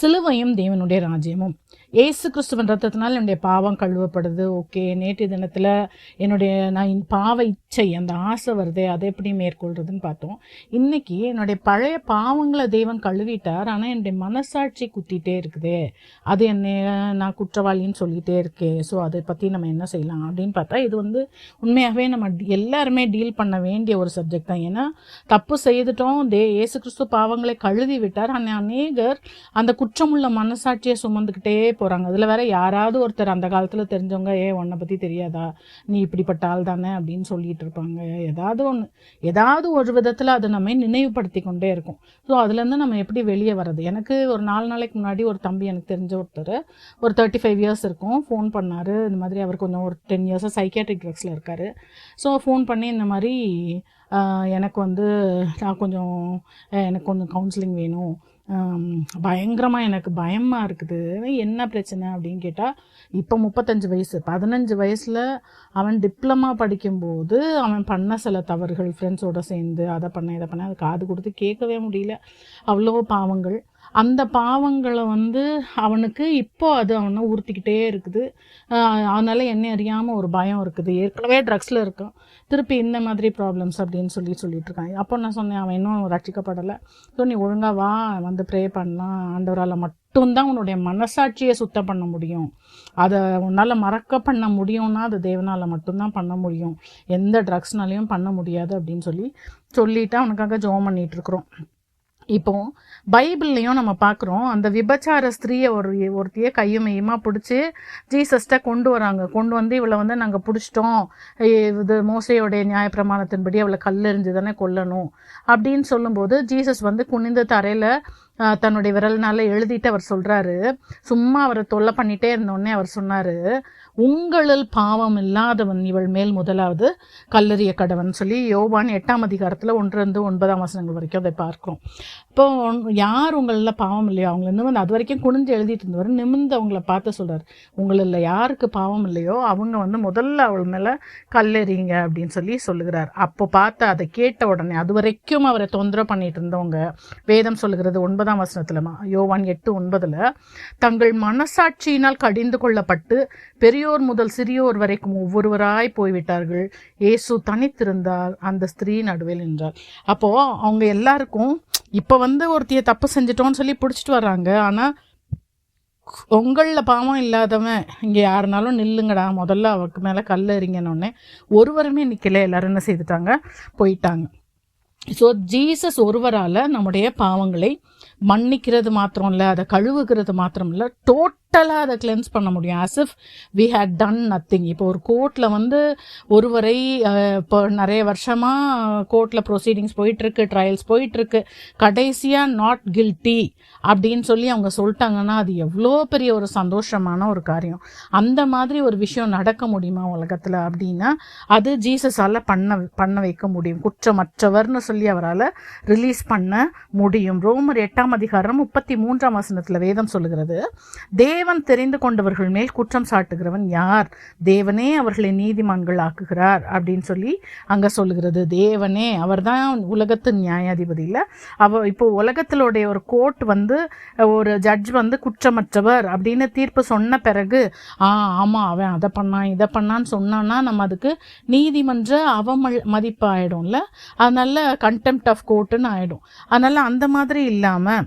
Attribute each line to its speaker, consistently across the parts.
Speaker 1: சிலுவையும் தேவனுடைய ராஜ்யமும். ஏசு கிறிஸ்துவன் ரத்தத்தினால் என்னுடைய பாவம் கழுவப்படுது. ஓகே நேற்று தினத்தில் என்னுடைய நான் பாவ இச்சை அந்த ஆசை வருதே அதை எப்படி மேற்கொள்றதுன்னு பார்த்தோம். இன்னைக்கு என்னுடைய பழைய பாவங்களை தெய்வன் கழுவிட்டார் ஆனால் என்னுடைய மனசாட்சி குத்திட்டே இருக்குதே. அது என்னை நான் குற்றவாளின்னு சொல்லிகிட்டே இருக்கேன் ஸோ அதை பற்றி நம்ம என்ன செய்யலாம் அப்படின்னு பார்த்தா இது வந்து உண்மையாகவே நம்ம எல்லாருமே டீல் பண்ண வேண்டிய ஒரு சப்ஜெக்ட் தான். ஏன்னா தப்பு செய்துட்டோம் தே ஏசு கிறிஸ்து பாவங்களை கழுவி விட்டார். ஆனால் அநேகர் அந்த குற்றமுள்ள மனசாட்சியை சுமந்துக்கிட்டே போகிறாங்க அதில் வேற யாராவது ஒருத்தர் அந்த காலத்தில் தெரிஞ்சவங்க ஏ உன்னை பற்றி தெரியாதா? நீ இப்படிப்பட்ட ஆள் தானே? அப்படின்னு சொல்லிட்டு இருப்பாங்க. ஏதாவது ஒன்று ஏதாவது ஒரு விதத்தில் அதை நம்ம நினைவுபடுத்தி கொண்டே இருக்கும். ஸோ அதுலேருந்து நம்ம எப்படி வெளியே வர்றது? எனக்கு ஒரு நாலு நாளைக்கு முன்னாடி ஒரு தம்பி எனக்கு தெரிஞ்ச ஒருத்தர் ஒரு தேர்ட்டி ஃபைவ் இயர்ஸ் இருக்கும். ஃபோன் பண்ணார். இந்த மாதிரி அவர் கொஞ்சம் ஒரு டென் இயர்ஸாக சைக்கியாட்ரிக் ட்ரக்ஸில் இருக்கார். ஸோ ஃபோன் பண்ணி இந்த மாதிரி எனக்கு வந்து நான் கொஞ்சம் எனக்கு கொஞ்சம் கவுன்சிலிங் வேணும். பயங்கரமாக எனக்கு பயமாக இருக்குது. என்ன பிரச்சனை அப்படின்னு கேட்டால் இப்போ முப்பத்தஞ்சு வயசு. பதினஞ்சு வயசில் அவன் டிப்ளமா படிக்கும்போது அவன் பண்ண சில தவறுகள் ஃப்ரெண்ட்ஸோடு சேர்ந்து அதை பண்ண இதை பண்ண அது காது கொடுத்து கேட்கவே முடியல. அவ்வளோ பாவங்கள். அந்த பாவங்களை வந்து அவனுக்கு இப்போ அது அவனை உறுத்திக்கிட்டே இருக்குது. அதனால் என்ன அறியாமல் ஒரு பயம் இருக்குது. ஏற்கனவே ட்ரக்ஸில் இருக்கான். திருப்பி இந்த மாதிரி ப்ராப்ளம்ஸ் அப்படின்னு சொல்லி சொல்லிட்டு இருக்கான். அப்போ நான் சொன்னேன் அவன் இன்னும் ரட்சிக்கப்படலை. ஸோ நீ ஒழுங்காக வா வந்து ப்ரே பண்ணலாம் ஆண்டவரால் மட்டும்தான் உன்னுடைய மனசாட்சியை சுத்தம் பண்ண முடியும். அதை உன்னால் மறக்க பண்ண முடியும்னா அது தேவனால் மட்டும்தான் பண்ண முடியும். எந்த ட்ரக்ஸ்னாலையும் பண்ண முடியாது அப்படின்னு சொல்லி சொல்லிட்டு அவனுக்காக ஜோம் பண்ணிகிட்ருக்குறோம் இருக்கிறோம். இப்போ பைபிள்லையும் நம்ம பார்க்குறோம் அந்த விபச்சார ஸ்திரீயை ஒரு ஒருத்தையே கையுமையுமா பிடிச்சி ஜீசஸ்ட்டை கொண்டு வராங்க. கொண்டு வந்து இவளை வந்து நாங்கள் பிடிச்சிட்டோம். இது மோசையோடைய நியாயப்பிரமாணத்தின்படி அவளை கல்லெறிஞ்சு தானே கொல்லணும். அப்படின்னு சொல்லும்போது ஜீசஸ் வந்து குனிந்த தரையில் தன்னுடைய விரல்னால எழுதிட்டு அவர் சொல்கிறாரு சும்மா அவரை தொல்லை பண்ணிட்டே இருந்தோடனே அவர் சொன்னார். உங்களில் பாவம் இல்லாதவன் இவள் மேல் முதலாவது கல்லறிய கடவன் சொல்லி யோவான் எட்டாம் அதிகாரத்தில் ஒன்றிருந்து ஒன்பதாம் வசனங்கள் வரைக்கும் அதை பார்க்குறோம் இப்போ யார் உங்களில் பாவம் இல்லையோ அவங்கள நிமிர்ந்து அது வரைக்கும் குனிஞ்சு எழுதிட்டு இருந்தவர் நிமிந்து அவங்கள பார்த்து சொல்கிறார் உங்களில் யாருக்கு பாவம் இல்லையோ அவங்க வந்து முதல்ல அவள் மேலே கல்லெறிங்க அப்படின்னு சொல்லி சொல்லுகிறார். அப்போ பார்த்து அதை கேட்ட உடனே அது வரைக்கும் அவரை தொந்தரவு பண்ணிட்டு இருந்தவங்க வேதம் சொல்லுகிறது ஒன்பதாம் வசனத்தில் யோவான் எட்டு ஒன்பதில் தங்கள் மனசாட்சியினால் கடிந்து கொள்ளப்பட்டு பெரிய பெரியோர் முதல் சிறியோர் வரைக்கும் ஒவ்வொருவராய் போய்விட்டார்கள். இயேசு தனித்திருந்தார். அந்த ஸ்திரீ நடுவில் நின்றார் அப்போ அவங்க எல்லாருக்கும் இப்போ வந்து ஒருத்திய தப்பு செஞ்சிட்டோன்னு சொல்லி பிடிச்சிட்டு வர்றாங்க. ஆனால் உங்களில் பாவம் இல்லாதவன் இங்கே யாருனாலும் நில்லுங்கடா. முதல்ல அவருக்கு மேலே கல் எறிங்கன்னொடனே ஒருவருமே நிற்கல எல்லாரும் என்ன செய்துட்டாங்க? போயிட்டாங்க. ஸோ ஜீசஸ் ஒருவரால் நம்முடைய பாவங்களை மன்னிக்கிறது மாத்திரம் இல்லை அதை கழுவுகிறது மாத்திரம் இல்லை டோட்டலாக அதை கிளென்ஸ் பண்ண முடியும். As if we had done nothing இப்போ ஒரு கோர்ட்டில் வந்து ஒருவரை இப்போ நிறைய வருஷமாக கோர்ட்டில் ப்ரொசீடிங்ஸ் போயிட்டுருக்கு ட்ரையல்ஸ் போயிட்டுருக்கு. கடைசியாக நாட் கில்ட்டி அப்படின்னு சொல்லி அவங்க சொல்லிட்டாங்கன்னா அது எவ்வளோ பெரிய ஒரு சந்தோஷமான ஒரு காரியம். அந்த மாதிரி ஒரு விஷயம் நடக்க முடியுமா உலகத்தில் அப்படின்னா அது ஜீசஸால் பண்ண பண்ண வைக்க முடியும். குற்றமற்றவர்னு சொல்லி அவரால் ரிலீஸ் பண்ண முடியும். ரோமர் எட்டாம் அதிகாரம் முப்பத்தி மூன்றாம் வசனத்தில் வேதம் சொல்லுகிறது தேவன் தெரிந்து கொண்டவர்கள் மேல் குற்றம் சாட்டுகிறவன் யார்? தேவனே அவர்களை நீதிமான்கள் ஆக்குகிறார் அப்படின்னு சொல்லி அங்கே சொல்லுகிறது. தேவனே அவர்தான் உலகத்தின் நியாயாதிபதி இல்லை. அவ இப்போ உலகத்திலுடைய ஒரு கோர்ட் வந்து ஒரு ஜட்ஜ் வந்து குற்றமற்றவர் அப்படின்னு தீர்ப்பு சொன்ன பிறகு ஆ ஆமாம் அவன் அதை பண்ணான் இதை பண்ணான்னு சொன்னான்னா நம்ம அதுக்கு நீதிமன்ற அவமல் மதிப்பு ஆகிடும்ல அதனால கண்டெம்ட் ஆஃப் கோர்ட்டுன்னு ஆகிடும் அதனால் அந்த மாதிரி இல்லாமல்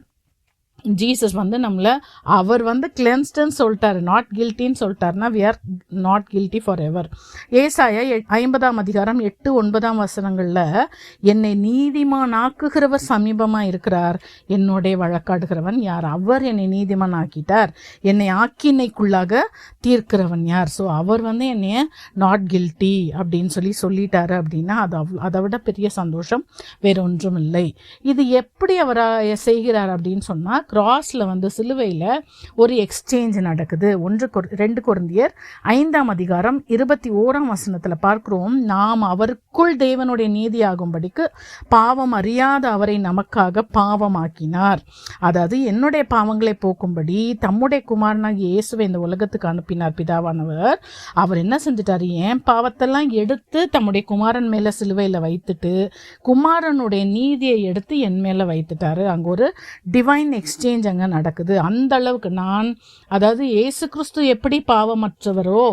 Speaker 1: ஜீசஸ் வந்து நம்மளை அவர் வந்து கிளென்ஸ்டுன்னு சொல்லிட்டாரு நாட் கில்ட்டின்னு சொல்லிட்டாருன்னா we are not guilty for ever ஏசாய ஐம்பதாம் அதிகாரம் எட்டு ஒன்பதாம் வசனங்களில் என்னை நீதிமான் ஆக்குகிறவர் சமீபமாக இருக்கிறார் என்னுடைய வழக்காடுகிறவன் யார்? அவர் என்னை நீதிமான் ஆக்கிட்டார் என்னை ஆக்கினைக்குள்ளாக தீர்க்கிறவன் யார்? ஸோ அவர் வந்து என்னைய நாட் கில்ட்டி அப்படின்னு சொல்லி சொல்லிட்டாரு அப்படின்னா அது அவ் அதை விட பெரிய சந்தோஷம் வேற ஒன்றும் இல்லை இது எப்படி அவர் செய்கிறார் அப்படின்னு சொன்னால் கிராஸில் வந்து சிலுவையில் ஒரு எக்ஸ்சேஞ்ச் நடக்குது. ஒன்று கொர் ரெண்டு குழந்தையர் ஐந்தாம் அதிகாரம் இருபத்தி ஓராம் வசனத்தில் பார்க்கிறோம். நாம் அவருக்குள் தேவனுடைய நீதியாகும்படிக்கு பாவம் அறியாத அவரை நமக்காக பாவமாக்கினார். அதாவது என்னுடைய பாவங்களை போக்கும்படி தம்முடைய குமாரனாக இயேசுவை இந்த உலகத்துக்கு அனுப்பினார் பிதாவானவர். அவர் என்ன செஞ்சிட்டாரு? ஏன் பாவத்தெல்லாம் எடுத்து தம்முடைய குமாரன் மேலே சிலுவையில் வைத்துட்டு குமாரனுடைய நீதியை எடுத்து என் மேலே வைத்துட்டாரு. அங்கே ஒரு டிவைன் எக்ஸ்சேஞ்ச் சேஞ்ச் அங்கே நடக்குது. அந்த அளவுக்கு நான் அதாவது இயேசு கிறிஸ்து எப்படி பாவமற்றவரோ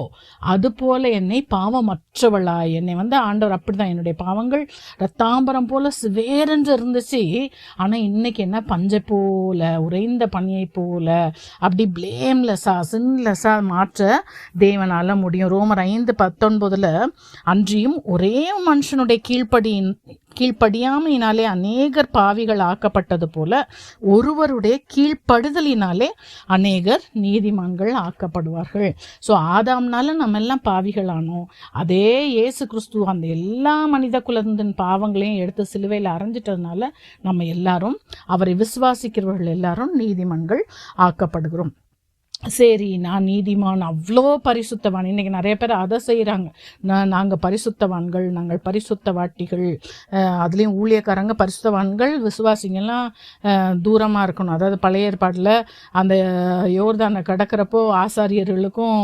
Speaker 1: அதுபோல என்னை பாவமற்றவளா. என்னை வந்து ஆண்டவர் அப்படிதான். என்னுடைய பாவங்கள் ரத்தாம்பரம் போல சுவேரென்று இருந்துச்சு. ஆனால் இன்னைக்கு என்ன பஞ்சை போல உறைந்த பணியை போல அப்படி பிளேம்லெஸ்ஸா சின்லெஸ்ஸா மாற்ற தேவனால் முடியும். ரோமர் ஐந்து பத்தொன்பதில் அன்றியும் ஒரே மனுஷனுடைய கீழ்ப்படியின் கீழ்ப்படியாமையினாலே அநேகர் பாவிகள் ஆக்கப்பட்டது போல ஒருவருடைய கீழ்ப்படுதலினாலே அநேகர் நீதிமான்கள் ஆக்கப்படுவார்கள். ஸோ ஆதாம்னால நம்ம எல்லாம் பாவிகளானோம். அதே இயேசு கிறிஸ்து அந்த எல்லா மனித குலந்தின் பாவங்களையும் எடுத்து சிலுவையில் அரைஞ்சிட்டதுனால நம்ம எல்லாரும் அவரை விசுவாசிக்கிறவர்கள் எல்லாரும் நீதிமன்கள் ஆக்கப்படுகிறோம். சரி நான் நீதிமான் அவ்வளோ பரிசுத்தவான். இன்றைக்கி நிறைய பேர் அதை செய்கிறாங்க நான் நாங்கள் பரிசுத்தவான்கள் நாங்கள் பரிசுத்தவாட்டிகள் அதுலேயும் ஊழியக்காரங்க பரிசுத்தவான்கள் விசுவாசிங்கெல்லாம் தூரமாக இருக்கணும். அதாவது பழைய ஏற்பாட்டில் அந்த யோர்தானை கடக்கிறப்போ ஆசாரியர்களுக்கும்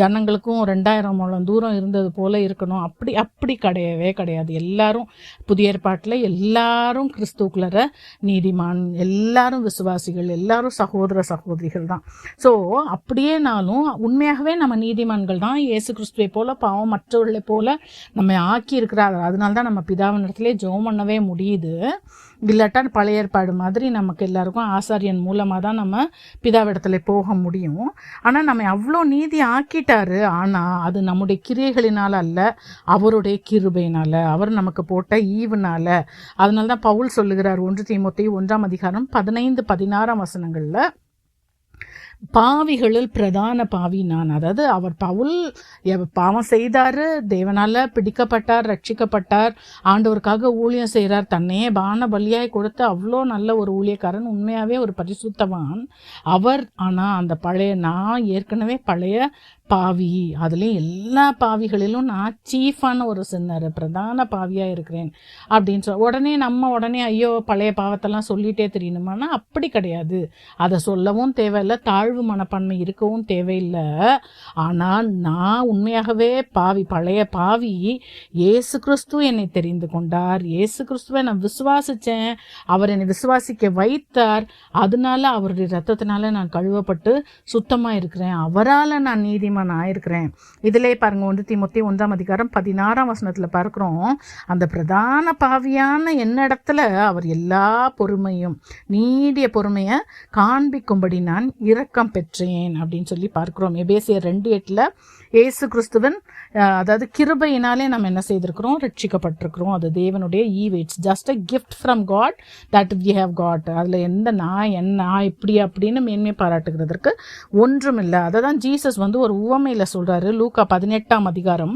Speaker 1: ஜனங்களுக்கும் ரெண்டாயிரம் மூலம் தூரம் இருந்தது போல் இருக்கணும். அப்படி அப்படி கிடையவே கிடையாது. எல்லாரும் புதிய ஏற்பாட்டில் எல்லாரும் கிறிஸ்துக்குள்ளர நீதிமான் எல்லாரும் விசுவாசிகள் எல்லாரும் சகோதர சகோதரிகள் தான். ஸோ அப்படியேனாலும் உண்மையாகவே நம்ம நீதிமான்கள் தான் இயேசு கிறிஸ்துவை போல பாவம் மற்றவர்களை போல நம்ம ஆக்கி இருக்கிறாங்க அதனால தான் நம்ம பிதாவின் இடத்துல ஜெபம் பண்ணவே முடியுது. இல்லாட்டா பழைய ஏற்பாடு மாதிரி நமக்கு எல்லாருக்கும் ஆசாரியன் மூலமாக தான் நம்ம பிதாவிடத்துல போக முடியும். ஆனால் நம்ம அவ்வளோ நீதி ஆக்கிட்டாரு. ஆனால் அது நம்முடைய கிரியைகளினால் அல்ல அவருடைய கிருபையினால். அவர் நமக்கு போட்ட ஈவுனால. அதனால தான் பவுல் சொல்லுகிறார் ஒன்று தீமோத்தி ஒன்றாம் அதிகாரம் பதினைந்து பதினாறாம் வசனங்களில் பாவிகளில் பிரதான பாவி நான். அதாவது அவர் பவுல் பாவம் செய்தார் தேவனால் பிடிக்கப்பட்டார் ரட்சிக்கப்பட்டார் ஆண்டவருக்காக ஊழியம் செய்கிறார் தன்னையே பான பலியாய் கொடுத்து அவ்வளோ நல்ல ஒரு ஊழியக்காரன் உண்மையாகவே ஒரு பரிசுத்தவான். அவர் ஆனால் அந்த பழைய நான் ஏற்கனவே பழைய பாவி. அதுலேயும் எல்லா பாவிகளிலும் நான் சீஃபான ஒரு சின்னர் பிரதான பாவியாக இருக்கிறேன் அப்படின்னு சொல் உடனே நம்ம உடனே ஐயோ பழைய பாவத்தெல்லாம் சொல்லிட்டே தெரியணுமானா அப்படி கிடையாது. அதை சொல்லவும் தேவையில்லை தாழ்வு மனப்பான்மை இருக்கவும் தேவையில்லை. ஆனால் நான் உண்மையாகவே பாவி பழைய பாவி இயேசு கிறிஸ்து என்னை தெரிந்து கொண்டார். இயேசு கிறிஸ்துவை நான் விசுவாசித்தேன் அவர் என்னை விசுவாசிக்க வைத்தார். அதனால அவருடைய ரத்தத்தினால நான் கழுவப்பட்டு சுத்தமாக இருக்கிறேன். அவரால் நான் நான் ஆயிருக்கிறேன் இதிலே பாருங்க ஒன்று தீமொத்தி ஒன்றாம் அதிகாரம் பதினாறாம் வசனத்தில் பார்க்குறோம். அந்த பிரதான பாவியான என்னிடத்துல அவர் எல்லா பொறுமையும் நீடிய பொறுமையை காண்பிக்கும்படி நான் இரக்கம் பெற்றேன் அப்படின்னு சொல்லி பார்க்கிறோம். எபேசியர் ரெண்டு எட்டில் இயேசு கிறிஸ்துவன் அதாவது கிருபையினாலே நம்ம என்ன செய்திருக்கிறோம்? ரட்சிக்கப்பட்டிருக்கிறோம். அது தேவனுடைய eve it's just a gift from God that we have got அதில் எந்த நான் என் நான் இப்படி அப்படின்னு மேன்மை பாராட்டுகிறதற்கு ஒன்றும் இல்லை. அதை தான் ஜீசஸ் வந்து ஒரு உவமையில் சொல்கிறாரு லூக்கா பதினெட்டாம் அதிகாரம்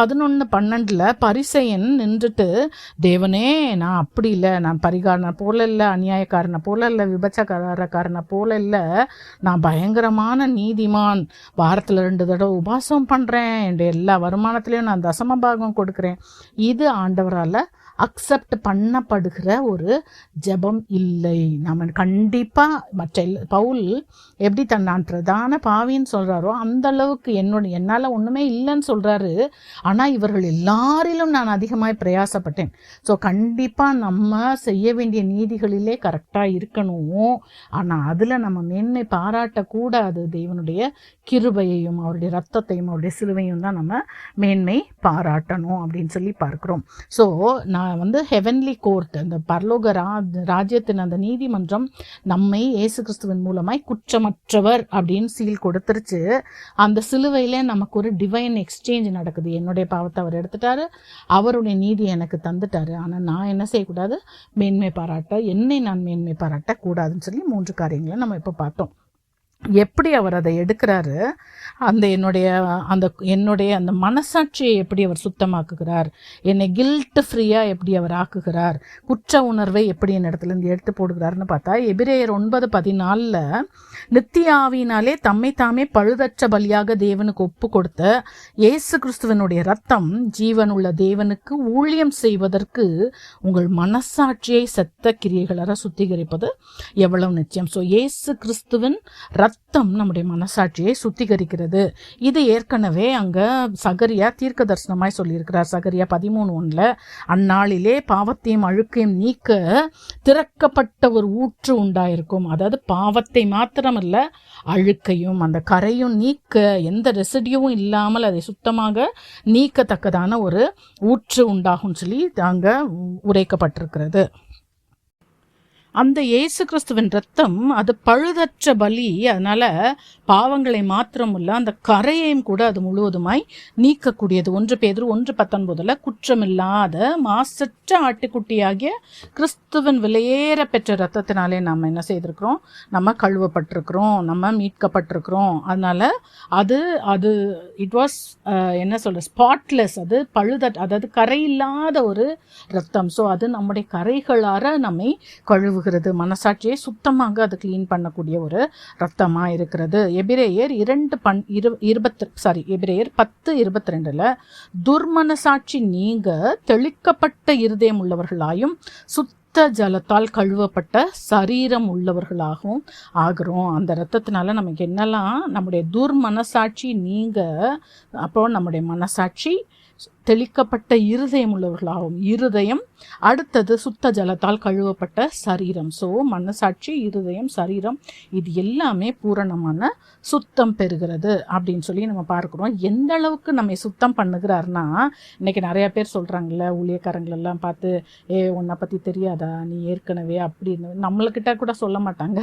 Speaker 1: பதினொன்று பன்னெண்டில் பரிசையன் நின்றுட்டு தேவனே நான் அப்படி இல்லை. நான் பரிகாரனை போல இல்லை. அநியாயக்காரனை போல இல்லை. விபச்சக்காரக்காரனை போல இல்லை. நான் பயங்கரமான நீதிமான். வாரத்தில் ரெண்டு தடவை உபாசம் பண்ணுறேன் என் எல்லா வருமானத்துலேயும் நான் தசம பாகம் கொடுக்குறேன். இது ஆண்டவரால் அக்செப்ட் பண்ணப்படுகிற ஒரு ஜெபம் இல்லை. நம்ம கண்டிப்பாக மற்ற பவுல் எப்படி தன் நான் பிரதான பாவின்னு சொல்கிறாரோ அந்த அளவுக்கு என்னோட என்னால் ஒன்றுமே இல்லைன்னு சொல்கிறாரு ஆனால் இவர்கள் எல்லாரிலும் நான் அதிகமாக பிரயாசப்பட்டேன். ஸோ கண்டிப்பாக நம்ம செய்ய வேண்டிய நீதிகளிலே கரெக்டாக இருக்கணும். ஆனால் அதில் நம்ம மேன்மை பாராட்டக்கூடாது. தேவனுடைய கிருபையையும் அவருடைய ரத்தத்தையும் அவருடைய சிலுவையும் தான் நம்ம மேன்மை பாராட்டணும் அப்படின்னு சொல்லி பார்க்குறோம். ஸோ நான் வந்து ஹெவன்லி கோர்ட் அந்த பரலோக ரா ராஜ்யத்தின் அந்த நீதிமன்றம் நம்மை இயேசு கிறிஸ்துவின் மூலமாய் குற்றமற்றவர் அப்படின்னு சீல் கொடுத்துருச்சு. அந்த சிலுவையில் நமக்கு ஒரு டிவைன் எக்ஸ்சேஞ்ச் நடக்குது. என்னுடைய பாவத்தை அவர் எடுத்துட்டாரு. அவருடைய நீதி எனக்கு தந்துட்டாரு. ஆனால் நான் என்ன செய்யக்கூடாது? மேன்மை பாராட்ட என்னை நான் மேன்மை பாராட்ட கூடாதுன்னு சொல்லி மூன்று காரியங்களை நம்ம இப்போ பார்த்தோம். எப்படி அவர் அதை எடுக்கிறாரு அந்த என்னுடைய அந்த என்னுடைய அந்த மனசாட்சியை எப்படி அவர் சுத்தமாக்குகிறார் என்னை கில்ட் ஃப்ரீயாக எப்படி அவர் ஆக்குகிறார் குற்ற உணர்வை எப்படி என் இடத்துல இருந்து எடுத்து போடுகிறாருன்னு பார்த்தா எபிரேயர் ஒன்பது பதினாலில் நித்தியாவினாலே தம்மை தாமே பழுதற்ற பலியாக தேவனுக்கு ஒப்பு கொடுத்த இயேசு கிறிஸ்துவனுடைய ரத்தம் ஜீவன் உள்ள தேவனுக்கு ஊழியம் செய்வதற்கு உங்கள் மனசாட்சியை செத்த கிரியைகளாக சுத்திகரிப்பது எவ்வளவு நிச்சயம். ஸோ இயேசு கிறிஸ்துவின் ரத்தம் நம்முடைய மனசாட்சியை சுத்திகரிக்கிறது. இது ஏற்கனவே அங்கே சகரியா தீர்க்க தரிசனமாய் சொல்லியிருக்கிறார். சகரியா பதிமூணு ஒன்றில் அந்நாளிலே பாவத்தையும் அழுக்கையும் நீக்க திறக்கப்பட்ட ஒரு ஊற்று உண்டாயிருக்கும். அதாவது பாவத்தை மாத்திரமல்ல அழுக்கையும் அந்த கரையும் நீக்க எந்த ரெசிடியும் இல்லாமல் அதை சுத்தமாக நீக்கத்தக்கதான ஒரு ஊற்று உண்டாகும் சொல்லி அங்கே உரைக்கப்பட்டிருக்கிறது. அந்த இயேசு கிறிஸ்துவின் ரத்தம் அது பழுதற்ற பலி. அதனால பாவங்களை மாத்திரமுள்ள அந்த கரையையும் கூட அது முழுவதுமாய் நீக்கக்கூடியது. ஒன்று பேதர் ஒன்று பத்தொன்பதுல குற்றமில்லாத மாசற்ற ஆட்டுக்குட்டியாகிய கிறிஸ்துவின் விலையேற பெற்ற ரத்தத்தினாலே நம்ம என்ன செய்திருக்கிறோம்? நம்ம கழுவப்பட்டிருக்கிறோம் நம்ம மீட்கப்பட்டிருக்கிறோம். அதனால அது அது இட் வாஸ் என்ன சொல்ற ஸ்பாட்லெஸ் அது பழுத அதாவது கரை இல்லாத ஒரு ரத்தம். ஸோ அது நம்முடைய கரைகளார நம்மை கழுவு கழுவுகிறது மனசாட்சியை சுத்தமாக அது க்ளீன் பண்ணக்கூடிய ஒரு ரத்தமாக இருக்கிறது. எபிரேயர் இரண்டு பன் இரு இருபத்து சாரி எபிரேயர் பத்து இருபத்தி ரெண்டில் துர்மனசாட்சி நீங்க தெளிக்கப்பட்ட இருதயம் உள்ளவர்களாயும் சுத்த ஜலத்தால் கழுவப்பட்ட சரீரம் உள்ளவர்களாகவும் ஆகிறோம். அந்த ரத்தத்தினால நமக்கு என்னெல்லாம் நம்முடைய துர்மனசாட்சி நீங்க அப்போ நம்முடைய மனசாட்சி தெளிக்கப்பட்ட இருதயம் உள்ளவர்களாகும் இருதயம் அடுத்தது சுத்த ஜலத்தால் கழுவப்பட்ட சரீரம். ஸோ மனசாட்சி இருதயம் சரீரம் இது எல்லாமே பூரணமான சுத்தம் பெறுகிறது அப்படின்னு சொல்லி நம்ம பார்க்குறோம். எந்த அளவுக்கு நம்ம சுத்தம் பண்ணுகிறாருன்னா இன்னைக்கு நிறைய பேர் சொல்கிறாங்கல்ல ஊழியக்காரங்களெல்லாம் பார்த்து ஏ உன்னை பற்றி தெரியாதா? நீ ஏற்கனவே அப்படின்னு நம்மளுக்கிட்ட கூட சொல்ல மாட்டாங்க.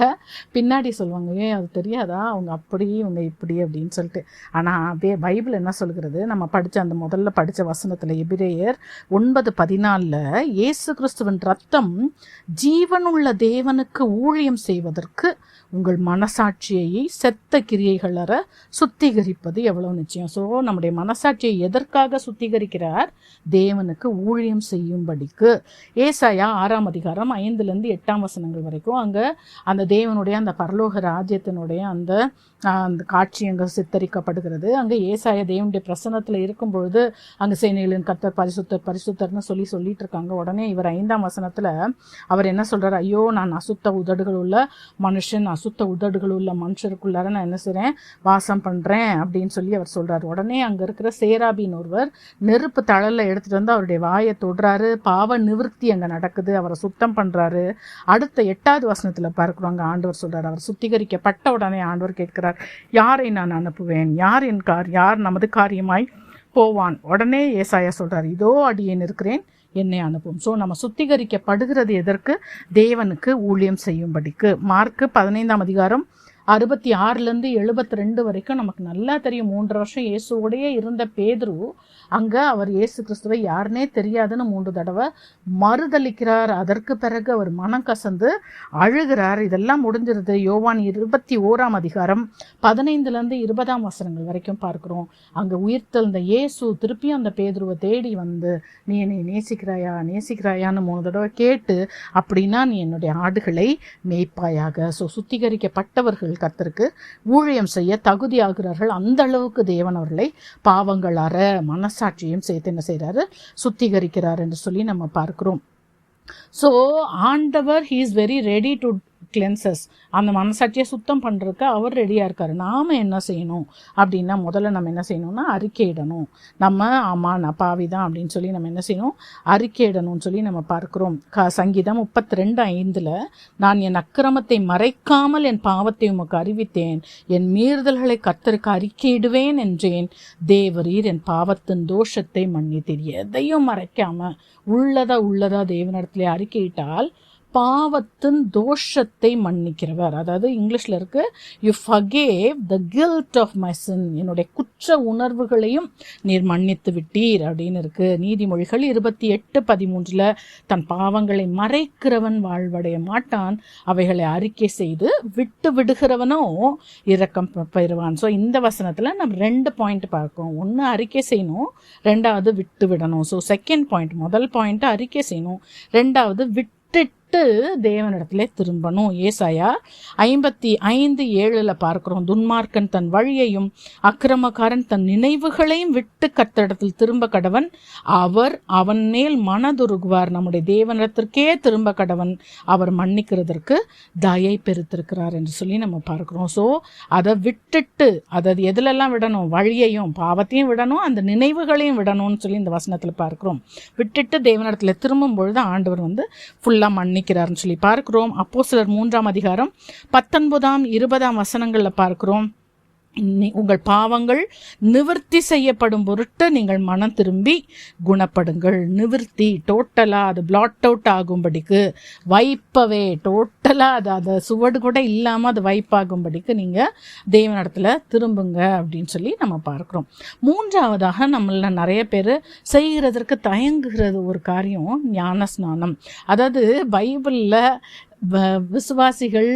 Speaker 1: பின்னாடி சொல்லுவாங்க ஏ அது தெரியாதா? அவங்க அப்படி இவங்க இப்படி அப்படின்னு சொல்லிட்டு. ஆனால் பைபிள் என்ன சொல்கிறது? நம்ம படித்த அந்த முதல்ல படித்த வசனத்தில் எபிரேயர் ஒன்பது பதினாலில் இயேசு கிறிஸ்துவின் ரத்தம் ஜீவனுள்ள தேவனுக்கு ஊழியம் செய்வதற்கு உங்கள் மனசாட்சியை செத்த கிரியைகளற சுத்திகரிப்பது எவ்வளவு நிச்சயம்? ஸோ நம்முடைய மனசாட்சியை எதற்காக சுத்திகரிக்கிறார்? தேவனுக்கு ஊழியம் செய்யும்படிக்கு. ஏசாயா ஆறாம் அதிகாரம் ஐந்துலேருந்து எட்டாம் வசனங்கள் வரைக்கும் அங்கே அந்த தேவனுடைய அந்த பரலோக ராஜ்யத்தினுடைய அந்த அந்த காட்சி அங்கே சித்தரிக்கப்படுகிறது. அங்கே ஏசாய தேவனுடைய பிரசனத்தில் இருக்கும் பொழுது அங்கே சேனைகளின் கத்தர் பரிசுத்தர் பரிசுத்தர்னு சொல்லி சொல்லிட்டு இருக்காங்க உடனே இவர் ஐந்தாம் வசனத்தில் அவர் என்ன சொல்கிறார் ஐயோ நான் அசுத்த உதடுகள் உள்ள மனுஷன் அசுத்த உதடுகள் உள்ள மனுஷருக்குள்ளார நான் என்ன செய்கிறேன் வாசம் பண்ணுறேன் அப்படின்னு சொல்லி அவர் சொல்கிறார் உடனே அங்கே இருக்கிற சேராபின் ஒருவர் நெருப்பு தழலில் எடுத்துகிட்டு வந்து அவருடைய வாயை தொடுறாரு. பாவ நிவர்த்தி அங்கே நடக்குது. அவரை சுத்தம் பண்ணுறாரு அடுத்த எட்டாவது வசனத்தில் பார்க்குறோம் அங்கே ஆண்டவர் சொல்கிறார் அவர் சுத்திகரிக்கப்பட்ட உடனே ஆண்டவர் கேட்கிறார். யாரை நான் அனுப்புவேன்? யார் என் கார் யார் நமது காரியமாய் போவான்? உடனே ஏசாயா சொல்கிறார் இதோ அடியேன் இருக்கிறேன் என்னை அனுப்பும். ஸோ நம்ம சுத்திகரிக்கப்படுகிறது எதற்கு? தேவனுக்கு ஊழியம் செய்யும்படிக்கு. மார்க்கு பதினைந்தாம் அதிகாரம் அறுபத்தி ஆறுலேருந்து எழுபத்தி ரெண்டு வரைக்கும் நமக்கு நல்லா தெரியும். மூன்று வருஷம் இயேசுவோடையே இருந்த பேதுரு அங்கே அவர் இயேசு கிறிஸ்துவை யாருனே தெரியாதுன்னு மூன்று தடவை மறுதளிக்கிறார் அதற்கு பிறகு அவர் மனம் கசந்து அழுகிறார். இதெல்லாம் முடிஞ்சிருது. யோவான் இருபத்தி ஓராம் அதிகாரம் பதினைந்துலேருந்து இருபதாம் வசனங்கள் வரைக்கும் பார்க்குறோம். அங்கே உயிர்த்தெழுந்த இயேசு திருப்பியும் அந்த பேதுருவை தேடி வந்து நீ என்னை நேசிக்கிறாயா? நேசிக்கிறாயான்னு மூணு தடவை கேட்டு அப்படின்னா நீ என்னுடைய ஆடுகளை மேய்ப்பாயாக. ஸோ சுத்திகரிக்கப்பட்டவர்கள் கர்த்தருக்கு ஊழியம் செய்ய தகுதியாகிறார்கள் அந்த அளவுக்கு தேவன் அவர்களை பாவங்கள் அற மனசாட்சியும் சேர்த்து என்ன செய்கிறாரு சுத்திகரிக்கிறார் என்று சொல்லி நம்ம பார்க்கிறோம். ஸோ ஆண்டவர் he is very ready to cleanses அந்த மனசாட்சியை சுத்தம் பண்ணுறதுக்கு அவர் ரெடியாக இருக்கார். நாம் என்ன செய்யணும்? அப்படின்னா முதல்ல நம்ம என்ன செய்யணும்னா அறிக்கையிடணும் நம்ம ஆமாம் நான் பாவி தான் அப்படின்னு சொல்லி நம்ம என்ன செய்யணும்? அறிக்கையிடணும்னு சொல்லி நம்ம பார்க்குறோம். க சங்கீதம் முப்பத்தி ரெண்டு ஐந்தில் நான் என் அக்கிரமத்தை மறைக்காமல் என் பாவத்தை உமக்கு அறிவித்தேன். என் மீறுதல்களை கத்தருக்கு அறிக்கையிடுவேன் என்றேன். தேவரீர் என் பாவத்தின் தோஷத்தை மன்னித்தீர். எதையும் மறைக்காமல் உள்ளதா உள்ளதா தேவனிடத்திலே அறிக்கையிட்டால் பாவத்தின் தோஷத்தை மன்னிக்கிறவர். அதாவது இங்கிலீஷில் இருக்கு you forgave the guilt of my sin என்னுடைய குற்ற உணர்வுகளையும் நீர் மன்னித்து விட்டீர் அப்படின்னு இருக்கு. நீதிமொழிகள் இருபத்தி எட்டு பதிமூன்றில் தன் பாவங்களை மறைக்கிறவன் வாழ்வடைய மாட்டான் அவைகளை அறிக்கை செய்து விட்டு விடுகிறவனோ இரக்கம் பெறுவான். ஸோ இந்த வசனத்தில் நம்ம ரெண்டு பாயிண்ட் பார்க்கோம் ஒன்று அறிக்கை செய்யணும் ரெண்டாவது விட்டு விடணும். ஸோ செகண்ட் பாயிண்ட் முதல் பாயிண்ட் அறிக்கை செய்யணும். ரெண்டாவது விட்டு விட்டு தேவனிடத்துல திரும்பணும். ஏசாயா ஐம்பத்தி ஐந்து ஏழுல பார்க்கிறோம். துன்மார்க்கன் தன் வழியையும் அக்கிரமக்காரன் தன் நினைவுகளையும் விட்டு கத்தடத்தில் திரும்ப கடவன். அவர் அவன் மேல் மனதுருகுவார். நம்முடைய தேவனிடத்திற்கே திரும்ப கடவன். அவர் மன்னிக்கிறதற்கு தயை பெருத்திருக்கிறார் என்று சொல்லி நம்ம பார்க்கிறோம். ஸோ அதை விட்டுட்டு அதை எதுலெல்லாம் விடணும்? வழியையும் பாவத்தையும் விடணும் அந்த நினைவுகளையும் விடணும்னு சொல்லி இந்த வசனத்தில் பார்க்கிறோம். விட்டுட்டு தேவனிடத்துல திரும்பும் பொழுது ஆண்டவர் வந்து ஃபுல்லாக மன்னிக்கிறார்னு சொல்லி பார்க்கிறோம். அப்போ சிலர் மூன்றாம் அதிகாரம் பத்தொன்பதாம் இருபதாம் வசனங்களில் பார்க்கிறோம். உங்கள் பாவங்கள் நிவர்த்தி செய்யப்படும் பொருட்டு நீங்கள் மனம் திரும்பி குணப்படுங்கள். நிவர்த்தி டோட்டலாக அது பிளாட் அவுட் ஆகும்படிக்கு வைப்பவே டோட்டலாக அது அதை சுவடு கூட இல்லாமல் அது வைப்பாகும்படிக்கு நீங்கள் தேவனிடத்துல திரும்புங்க அப்படின்னு சொல்லி நம்ம பார்க்குறோம். மூன்றாவதாக நம்மள நிறைய பேர் செய்கிறதற்கு தயங்குகிறது ஒரு காரியம் ஞான ஸ்நானம் அதாவது பைபிளில் விசுவாசிகள்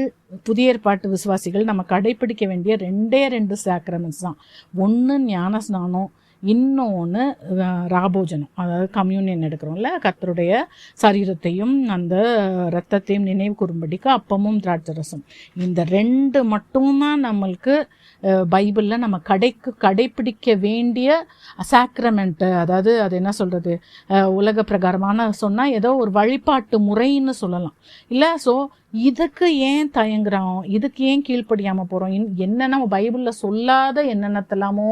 Speaker 1: புதிய ஏற்பாட்டு விசுவாசிகள் நம்ம கடைப்பிடிக்க வேண்டிய ரெண்டே ரெண்டு சாக்ரமெண்ட்ஸ் தான். ஒன்று ஞான ஸ்நானம் இன்னொன்று ராபோஜனம். அதாவது கம்யூனியன் எடுக்கிறோம்ல கத்தருடைய சரீரத்தையும் அந்த ரத்தத்தையும் நினைவு கூறும்படிக்கு அப்பமும் திராட்சை ரசம் இந்த ரெண்டு மட்டும்தான் நம்மளுக்கு பைபிளில் நம்ம கடைக்கு கடைப்பிடிக்க வேண்டிய சாக்ரமெண்ட்டு அதாவது அது என்ன சொல்கிறது உலக பிரகாரமான சொன்னால் ஏதோ ஒரு வழிபாட்டு முறைன்னு சொல்லலாம். இல்லை ஸோ இதுக்கு ஏன் தயங்குறோம்? இதுக்கு ஏன் கீழ்ப்படியாமல் போகிறோம் என்ன நம்ம பைபிளில் சொல்லாத என்னென்னத்தெல்லாமோ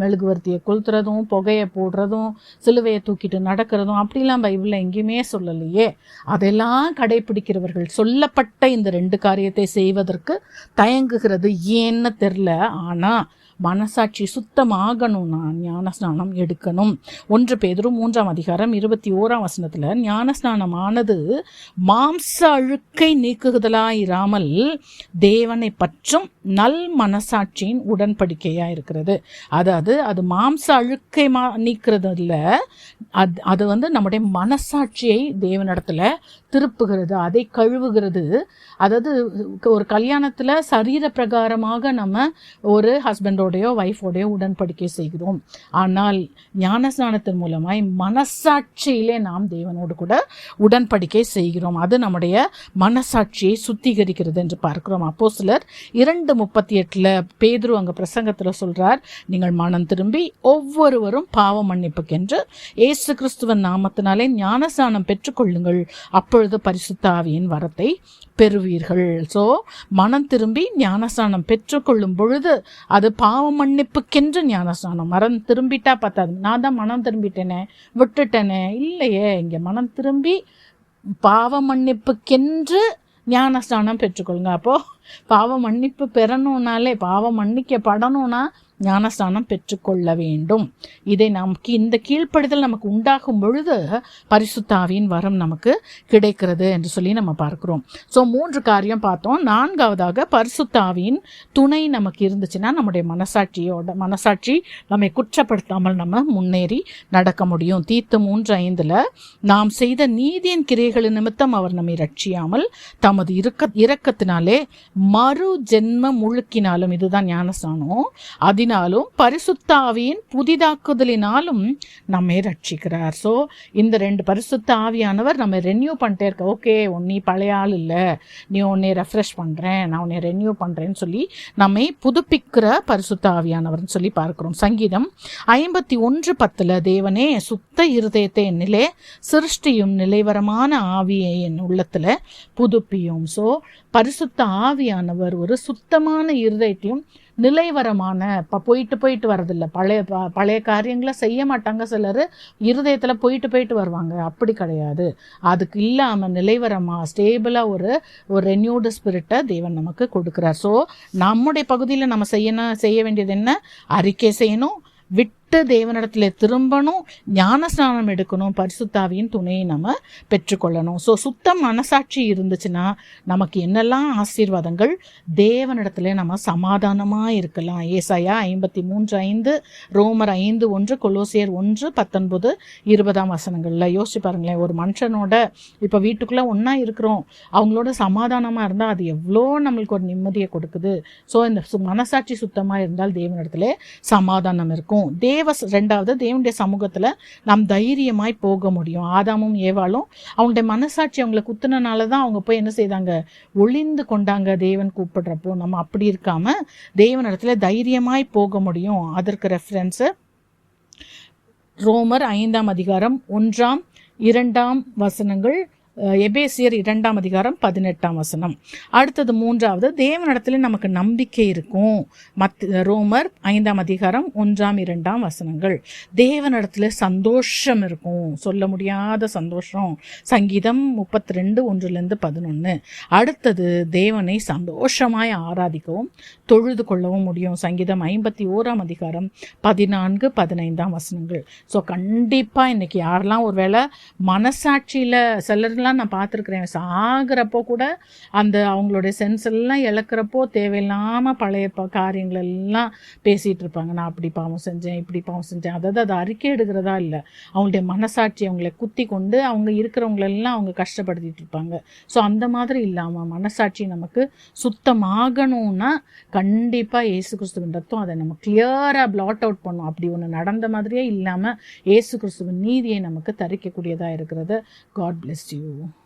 Speaker 1: மெழுகுவர்த்தியை கொளுத்துறதும் புகையை போடுறதும் சிலுவையை தூக்கிட்டு நடக்கிறதும் அப்படிலாம் பைபிளில் எங்கேயுமே சொல்லலையே. அதெல்லாம் கடைப்பிடிக்கிறவர்கள் சொல்லப்பட்ட இந்த ரெண்டு காரியத்தை செய்வதற்கு தயங்குகிறது ஏன்னு தெரில. ஆனால் மனசாட்சி சுத்தமாகணும்னா ஞானஸ்நானம் எடுக்கணும். ஒன்று பேதுரு மூன்றாம் அதிகாரம் இருபத்தி ஓராம் வசனத்தில் ஞானஸ்நானமானது மாம்ச அழுக்கை நீக்குதலாயிராமல் தேவனை பற்றும் நல் மனசாட்சியின் உடன்படிக்கையா இருக்கிறது. அதாவது அது மாம்ச அழுக்கை மா நீக்கிறது இல்லை அது அது வந்து நம்முடைய மனசாட்சியை தேவனிடத்துல திருப்புகிறது அதை கழுவுகிறது. அதாவது ஒரு கல்யாணத்தில் சரீர பிரகாரமாக நம்ம ஒரு ஹஸ்பண்டோடையோ ஒய்ஃபோடையோ உடன்படிக்கை செய்கிறோம். ஆனால் ஞானஸ்நானத்தின் மூலமாய் மனசாட்சியிலே நாம் தேவனோடு கூட உடன்படிக்கை செய்கிறோம். அது நம்முடைய மனசாட்சியை சுத்திகரிக்கிறது என்று பார்க்கிறோம். அப்போ சிலர் இரண்டு முப்பத்தி எட்டில் பேதுரு அங்கே பிரசங்கத்தில் சொல்கிறார் நீங்கள் மனம் திரும்பி ஒவ்வொருவரும் பாவ மன்னிப்புக்கென்று ஏசு கிறிஸ்துவன் நாமத்தினாலே ஞானஸ்நானம் பெற்றுக்கொள்ளுங்கள். அப்பொழுது பரிசுத்தாவியின் வரத்தை பெறுவீர்கள். ஸோ மனம் திரும்பி ஞானஸ்நானம் பெற்றுக்கொள்ளும் பொழுது அது பாவ மன்னிப்புக்கென்று ஞானஸ்நானம். மரம் திரும்பிட்டா பார்த்தாது நான் தான் மனம் திரும்பிட்டேனே விட்டுட்டேனே இல்லையே. இங்கே மனம் திரும்பி பாவ மன்னிப்புக்கென்று ஞானஸ்தானம் பெற்றுக்கொள்ளுங்க. அப்போது பாவ மன்னிப்பு பெறணும்னாலே பாவம் மன்னிக்கப்படணும்னா ஞானஸ்நானம் பெற்றுக்கொள்ள வேண்டும். இதை நமக்கு இந்த கீழ்ப்படுதல் நமக்கு உண்டாகும் பொழுது பரிசுத்தாவின் வரம் நமக்கு கிடைக்கிறது என்று சொல்லி நம்ம பார்க்குறோம். ஸோ மூன்று காரியம் பார்த்தோம். நான்காவதாக பரிசுத்தாவின் துணை நமக்கு இருந்துச்சுன்னா நம்முடைய மனசாட்சியோட மனசாட்சி நம்மை குற்றப்படுத்தாமல் நம்ம முன்னேறி நடக்க முடியும். தீர்த்து மூன்று ஐந்தில் நாம் செய்த நீதியின் கிரைகளின் நிமித்தம் அவர் நம்மை ரட்சியாமல் தமது இருக்க இரக்கத்தினாலே மறு ஜென்ம முழுக்கினாலும் இதுதான் ஞானஸ்நானம் அதனாலும் பரிசுத்தாவியின் புதிதாக்குதலினாலும் நம்மை ரட்சிக்கிறார். ஸோ இந்த ரெண்டு பரிசுத்த ஆவியானவர் நம்ம ரெனியூ பண்ணிட்டே இருக்க ஓகே நீ பழைய ஆள் இல்லை நீ உன்னை ரெஃப்ரெஷ் பண்ணுறேன் நான் உன்னை ரெனியூ பண்ணுறேன்னு சொல்லி நம்மை புதுப்பிக்கிற பரிசுத்த ஆவியானவர்னு சொல்லி பார்க்கிறோம். சங்கீதம் ஐம்பத்தி ஒன்று பத்தில் தேவனே சுத்த இருதயத்தை நிலை சிருஷ்டியும் நிலைவரமான ஆவியை என் உள்ளத்தில் புதுப்பியும். ஸோ பரிசுத்த ஆவியானவர் ஒரு சுத்தமான இருதயத்தையும் நிலைவரமான இப்போ போயிட்டு போயிட்டு வரதில்ல பழைய ப- பழைய காரியங்களை செய்ய மாட்டாங்க சிலர். இருதயத்தில் போயிட்டு போயிட்டு வருவாங்க. அப்படி கிடையாது. அதுக்கு இல்லாமல் நிலைவரமாக ஸ்டேபிளாக ஒரு ஒரு ரெனியூடு ஸ்பிரிட்டை தேவன் நமக்கு கொடுக்குறார். ஸோ நம்முடைய பகுதியில் நம்ம செய்யணும் செய்ய வேண்டியது என்ன? அறிக்கை செய்யணும் விட் விட்டு தேவனிடத்தில் திரும்பணும் ஞானஸ்நானம் எடுக்கணும் பரிசுத்தாவியின் துணையை நம்ம பெற்றுக்கொள்ளணும். ஸோ சுத்தம் மனசாட்சி இருந்துச்சுன்னா நமக்கு என்னெல்லாம் ஆசீர்வாதங்கள் தேவனிடத்துல நம்ம சமாதானமாக இருக்கலாம். ஏசாயா ஐம்பத்தி மூன்று ஐந்து ரோமர் ஐந்து ஒன்று கொலோசியர் ஒன்று பத்தொன்பது இருபதாம் வசனங்களில். யோசிச்சு பாருங்களேன் ஒரு மனுஷனோட இப்போ வீட்டுக்குள்ளே ஒன்றா இருக்கிறோம். அவங்களோட சமாதானமாக இருந்தால் அது எவ்வளோ நம்மளுக்கு ஒரு நிம்மதியை கொடுக்குது. ஸோ இந்த சு- மனசாட்சி சுத்தமாக இருந்தால் தேவனிடத்துல சமாதானம் இருக்கும். தேவ ரெண்டாவது தேவனுடைய சமூகத்தில் நாம் தைரியமாய் போக முடியும். ஆதாமும் ஏவாளும் அவங்களுடைய மனசாட்சி அவங்களை குத்துனனால தான் அவங்க போய் என்ன செய்தாங்க? ஒளிந்து கொண்டாங்க தேவன் கூப்பிடுறப்போ. நம்ம அப்படி இருக்காம தேவன் இடத்துல தைரியமாய் போக முடியும். அதற்கு ரெஃபரன்ஸு ரோமர் ஐந்தாம் அதிகாரம் ஒன்றாம் இரண்டாம் வசனங்கள் எபேசியர் இரண்டாம் அதிகாரம் பதினெட்டாம் வசனம். அடுத்தது மூன்றாவது தேவனிடத்துல நமக்கு நம்பிக்கை இருக்கும். மத் ரோமர் ஐந்தாம் அதிகாரம் ஒன்றாம் இரண்டாம் வசனங்கள். தேவனிடத்துல சந்தோஷம் இருக்கும். சொல்ல முடியாத சந்தோஷம். சங்கீதம் முப்பத்தி ரெண்டு ஒன்றுலேருந்து பதினொன்று அடுத்தது தேவனை சந்தோஷமாய் ஆராதிக்கவும் தொழுது கொள்ளவும் முடியும். சங்கீதம் ஐம்பத்தி ஓராம் அதிகாரம் பதினான்கு பதினைந்தாம் வசனங்கள். ஸோ கண்டிப்பாக இன்னைக்கு யாரெல்லாம் ஒரு வேளை மனசாட்சியில் சிலர்லாம் நான் பார்த்துருக்குறேன். சாகிறப்போ கூட அந்த அவங்களுடைய சென்ஸ் எல்லாம் இழக்கிறப்போ தேவையில்லாமல் பழைய ப காரியங்கள் எல்லாம் பேசிகிட்டு இருப்பாங்க. நான் அப்படி பாவம் செஞ்சேன் இப்படி பாவம் செஞ்சேன். அதாவது அதை அறிக்கை எடுக்கிறதா இல்லை. அவங்களுடைய மனசாட்சி அவங்களை குத்தி கொண்டு அவங்க இருக்கிறவங்களெல்லாம் அவங்க கஷ்டப்படுத்திட்டு இருப்பாங்க. ஸோ அந்த மாதிரி இல்லாமல் மனசாட்சி நமக்கு சுத்தமாகணும்னா கண்டிப்பாக ஏசு கிறிஸ்துவின் ரத்தம் அதை நம்ம கிளியராக பிளாட் அவுட் பண்ணும். அப்படி ஒன்று நடந்த மாதிரியே இல்லாமல் ஏசு கிறிஸ்துவின் நீதியை நமக்கு தரிக்கக்கூடியதாக இருக்கிறது. காட் பிளெஸ் யூ করবো